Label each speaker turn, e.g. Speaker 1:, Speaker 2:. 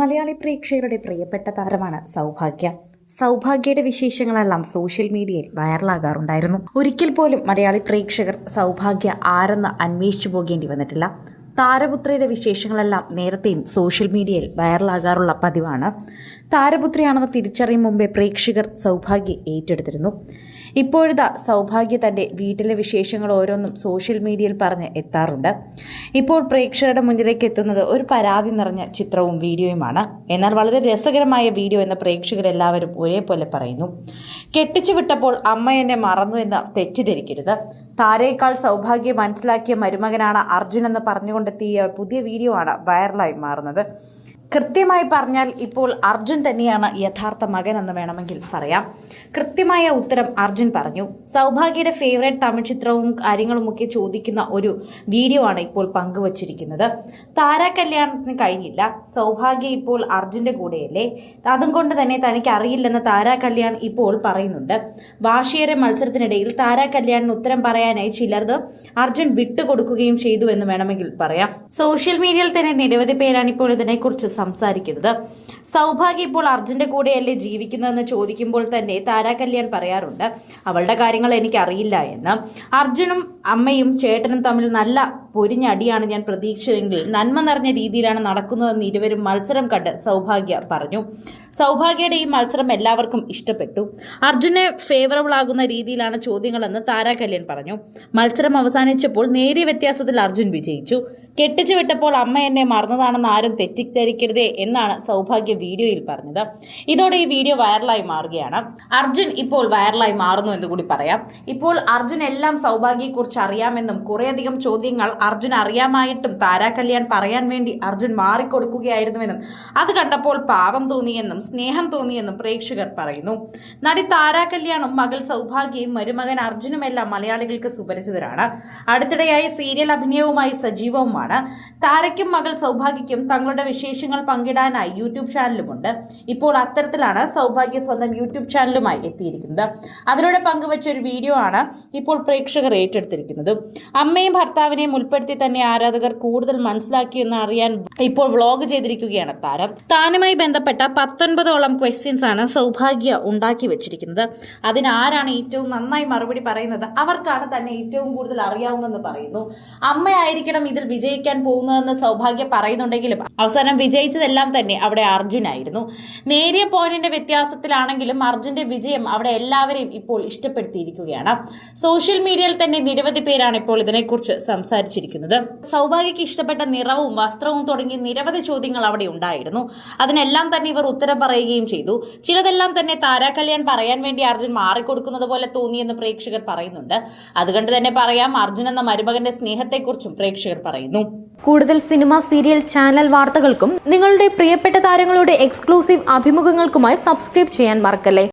Speaker 1: മലയാളി പ്രേക്ഷകരുടെ പ്രിയപ്പെട്ട താരമാണ് സൗഭാഗ്യ. സൗഭാഗ്യയുടെ വിശേഷങ്ങളെല്ലാം സോഷ്യൽ മീഡിയയിൽ വൈറലാകാറുണ്ടായിരുന്നു ഒരിക്കൽ പോലും മലയാളി പ്രേക്ഷകർ സൗഭാഗ്യ ആരെന്ന് അന്വേഷിച്ചു പോകേണ്ടി വന്നിട്ടില്ല. താരപുത്രിയുടെ വിശേഷങ്ങളെല്ലാം നേരത്തെയും സോഷ്യൽ മീഡിയയിൽ വൈറലാകാറുള്ള പതിവാണ്. താരപുത്രിയാണെന്ന് തിരിച്ചറിയും മുമ്പേ പ്രേക്ഷകർ സൗഭാഗ്യ ഏറ്റെടുത്തിരുന്നു. ഇപ്പോഴത്തെ സൗഭാഗ്യ തന്റെ വീട്ടിലെ വിശേഷങ്ങൾ ഓരോന്നും സോഷ്യൽ മീഡിയയിൽ പറഞ്ഞ് എത്താറുണ്ട്. ഇപ്പോൾ പ്രേക്ഷകരുടെ മുന്നിലേക്ക് എത്തുന്നത് ഒരു പരാതി നിറഞ്ഞ ചിത്രവും വീഡിയോയുമാണ്. എന്നാൽ വളരെ രസകരമായ വീഡിയോ എന്ന് പ്രേക്ഷകരെല്ലാവരും ഒരേപോലെ പറയുന്നു. കെട്ടിച്ചു വിട്ടപ്പോൾ അമ്മ എന്നെ മറന്നു എന്ന് തെറ്റിദ്ധരിക്കരുത്. താരേക്കാൾ സൗഭാഗ്യം മനസ്സിലാക്കിയ മരുമകനാണ് അർജുൻ എന്ന് പറഞ്ഞുകൊണ്ടെത്തിയ പുതിയ വീഡിയോ ആണ് വൈറലായി മാറുന്നത്. കൃത്യമായി പറഞ്ഞാൽ ഇപ്പോൾ അർജുൻ തന്നെയാണ് യഥാർത്ഥ മകൻ എന്ന് വേണമെങ്കിൽ പറയാം. കൃത്യമായ ഉത്തരം അർജുൻ പറഞ്ഞു. സൗഭാഗ്യയുടെ ഫേവറേറ്റ് തമിഴ് ചിത്രവും കാര്യങ്ങളുമൊക്കെ ചോദിക്കുന്ന ഒരു വീഡിയോ ആണ് ഇപ്പോൾ പങ്കുവച്ചിരിക്കുന്നത്. താര കല്യാണത്തിന് കഴിഞ്ഞില്ല. സൗഭാഗ്യ ഇപ്പോൾ അർജുന്റെ കൂടെയല്ലേ? അതും കൊണ്ട് തന്നെ തനിക്ക് അറിയില്ലെന്ന് താര കല്യാൺ ഇപ്പോൾ പറയുന്നുണ്ട്. വാശിയേറെ മത്സരത്തിനിടയിൽ താര കല്യാണിന് ഉത്തരം പറയാനായി ചിലർത് അർജുൻ വിട്ടുകൊടുക്കുകയും ചെയ്തു എന്ന് വേണമെങ്കിൽ പറയാം. സോഷ്യൽ മീഡിയയിൽ തന്നെ നിരവധി പേരാണ് ഇപ്പോൾ ഇതിനെക്കുറിച്ച് സംസാരിക്കുന്നത്. സൗഭാഗ്യ ഇപ്പോൾ അർജുന്റെ കൂടെയല്ലേ ജീവിക്കുന്നതെന്ന് ചോദിക്കുമ്പോൾ തന്നെ താരാ കല്യാൺ പറയാറുണ്ട്. അവളുടെ കാര്യങ്ങൾ എനിക്കറിയില്ല എന്ന്. അർജുനും അമ്മയും ചേട്ടനും തമ്മിൽ നല്ല പൊരിഞ്ഞടിയാണ് ഞാൻ പ്രതീക്ഷിച്ചതെങ്കിൽ നന്മ നിറഞ്ഞ രീതിയിലാണ് നടക്കുന്നതെന്ന് ഇരുവരും മത്സരം കണ്ട് സൗഭാഗ്യ പറഞ്ഞു. സൗഭാഗ്യയുടെ ഈ മത്സരം എല്ലാവർക്കും ഇഷ്ടപ്പെട്ടു. അർജുനെ ഫേവറബിൾ ആകുന്ന രീതിയിലാണ് ചോദ്യങ്ങളെന്ന് താരാ കല്യാൺ പറഞ്ഞു. മത്സരം അവസാനിച്ചപ്പോൾ നേരിയ വ്യത്യാസത്തിൽ അർജുൻ വിജയിച്ചു. കെട്ടിച്ചു വിട്ടപ്പോൾ അമ്മ എന്നെ മറന്നതാണെന്ന് ആരും തെറ്റിദ്ധരിക്കരുതേ എന്നാണ് സൗഭാഗ്യ വീഡിയോയിൽ പറഞ്ഞത്. ഇതോടെ ഈ വീഡിയോ വൈറലായി മാറുകയാണ്. അർജുൻ ഇപ്പോൾ വൈറലായി മാറുന്നു എന്ന് കൂടി പറയാം. ഇപ്പോൾ അർജുൻ എല്ലാം സൗഭാഗ്യയെക്കുറിച്ച് അറിയാമെന്നും കുറേയധികം ചോദ്യങ്ങൾ അർജുൻ അറിയാമായിട്ടും താരാ കല്യാൺ പറയാൻ വേണ്ടി അർജുൻ മാറിക്കൊടുക്കുകയായിരുന്നുവെന്നും അത് കണ്ടപ്പോൾ പാവം തോന്നിയെന്നും സ്നേഹം തോന്നിയെന്നും പ്രേക്ഷകർ പറയുന്നു. നടി താരാ കല്യാണും മകൾ സൗഭാഗ്യയും മരുമകൻ അർജുനുമെല്ലാം മലയാളികൾക്ക് സുപരിചിതരാണ്. അടുത്തിടെയായി സീരിയൽ അഭിനയവുമായി സജീവവുമാണ്. താരയ്ക്കും മകൾ സൗഭാഗ്യയ്ക്കും തങ്ങളുടെ വിശേഷങ്ങൾ പങ്കിടാനായി യൂട്യൂബ് ചാനലുമുണ്ട്. ഇപ്പോൾ അത്തരത്തിലാണ് സൗഭാഗ്യ സ്വന്തം യൂട്യൂബ് ചാനലുമായി എത്തിയിരിക്കുന്നത്. അതിലൂടെ പങ്കുവച്ച ഒരു വീഡിയോ ആണ് ഇപ്പോൾ പ്രേക്ഷകർ ഏറ്റെടുത്തിരിക്കുന്നത്. അമ്മയും ഭർത്താവിനെയും ഉൾപ്പെടുത്തി തന്നെ ആരാധകർ കൂടുതൽ മനസ്സിലാക്കിയെന്ന് അറിയാൻ ഇപ്പോൾ വ്ളോഗ് ചെയ്തിരിക്കുകയാണ് താരം. താനുമായി ബന്ധപ്പെട്ട പത്തൊൻപതോളം ക്വസ്റ്റ്യൻസ് ആണ് സൗഭാഗ്യ ഉണ്ടാക്കി വെച്ചിരിക്കുന്നത്. അതിനാരാണ് ഏറ്റവും നന്നായി മറുപടി പറയുന്നത്? അവർക്കാണ് തന്നെ ഏറ്റവും കൂടുതൽ അറിയാവുന്നതെന്ന് പറയുന്നു. അമ്മയായിരിക്കണം ഇതിൽ വിജയിക്കാൻ പോകുന്നതെന്ന് സൗഭാഗ്യ പറയുന്നുണ്ടെങ്കിലും അവസാനം വിജയിച്ചതെല്ലാം തന്നെ അവിടെ അർജുനായിരുന്നു നേരിയ പോയിന്റിന്റെ വ്യത്യാസത്തിലാണെങ്കിലും അർജുന്റെ വിജയം അവിടെ എല്ലാവരെയും ഇപ്പോൾ ഇഷ്ടപ്പെടുത്തിയിരിക്കുകയാണ്. സോഷ്യൽ മീഡിയയിൽ തന്നെ നിരവധി പേരാണ് ഇപ്പോൾ ഇതിനെക്കുറിച്ച് സംസാരിച്ചിരിക്കുന്നത്. സൗഭാഗ്യയ്ക്ക് ഇഷ്ടപ്പെട്ട നിറവും വസ്ത്രവും തുടങ്ങി നിരവധി ചോദ്യങ്ങൾ അവിടെ ഉണ്ടായിരുന്നു. അതിനെല്ലാം തന്നെ ഇവർ ഉത്തരം പറയുകയും ചെയ്തു. ചിലതെല്ലാം തന്നെ താരാ കല്യാൺ പറയാൻ വേണ്ടി അർജുൻ മാറിക്കൊടുക്കുന്നത് പോലെ തോന്നിയെന്ന് പ്രേക്ഷകർ പറയുന്നുണ്ട്. അതുകൊണ്ട് തന്നെ പറയാം അർജുൻ എന്ന മരുമകന്റെ സ്നേഹത്തെക്കുറിച്ചും പ്രേക്ഷകർ പറയുന്നു.
Speaker 2: കൂടുതൽ സിനിമ സീരിയൽ ചാനൽ വാർത്തകൾക്കും നിങ്ങളുടെ പ്രിയപ്പെട്ട താരങ്ങളുടെ എക്സ്ക്ലൂസീവ് അഭിമുഖങ്ങൾക്കുമായി സബ്സ്ക്രൈബ് ചെയ്യാൻ മറക്കല്ലേ?